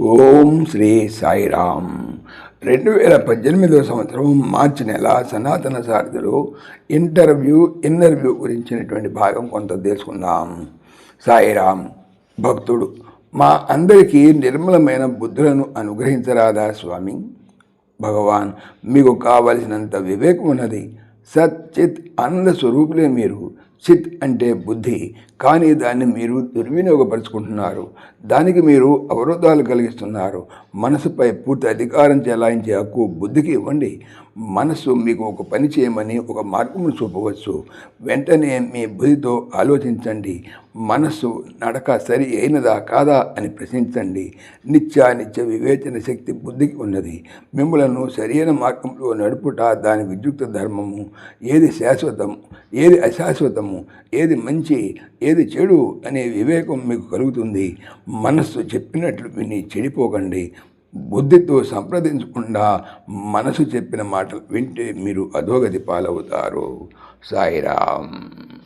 ఓం శ్రీ సాయిరామ్. రెండు వేల పద్దెనిమిదవ సంవత్సరం మార్చి నెల సనాతన సారథులు ఇంటర్వ్యూ ఇంటర్వ్యూ గురించినటువంటి భాగం కొంత తెలుసుకుందాం. సాయిరామ్ భక్తుడు. మా అందరికీ నిర్మలమైన బుద్ధులను అనుగ్రహించరాదా స్వామి? భగవాన్ మీకు కావలసినంత వివేకం ఉన్నది సచ్చిత్ ఆనంద స్వరూపులే మీరు. చిత్ అంటే బుద్ధి. కానీ దాన్ని మీరు దుర్వినియోగపరుచుకుంటున్నారు. దానికి మీరు అవరోధాలు కలిగిస్తున్నారు. మనసుపై పూర్తి అధికారం చెలాయించే హక్కు బుద్ధికి ఇవ్వండి. మనస్సు మీకు ఒక పని చేయమని ఒక మార్గమును చూపవచ్చు. వెంటనే మీ బుద్ధితో ఆలోచించండి. మనస్సు నడక సరి అయినదా కాదా అని ప్రశ్నించండి. నిత్య వివేచన శక్తి బుద్ధికి ఉన్నది. మిమ్మలను సరైన మార్గంలో నడుపుట దాని విద్యుక్త ధర్మము. ఏది శాశ్వతము ఏది అశాశ్వతము ఏది మంచి ఏది చెడు అనే వివేకం మీకు కలుగుతుంది. మనస్సు చెప్పినట్లు విని చెడిపోకండి. బుద్ధితో సంప్రదించకుండా మనసు చెప్పిన మాటలు వింటే మీరు అధోగతి పాలవుతారు. సాయిరామ్.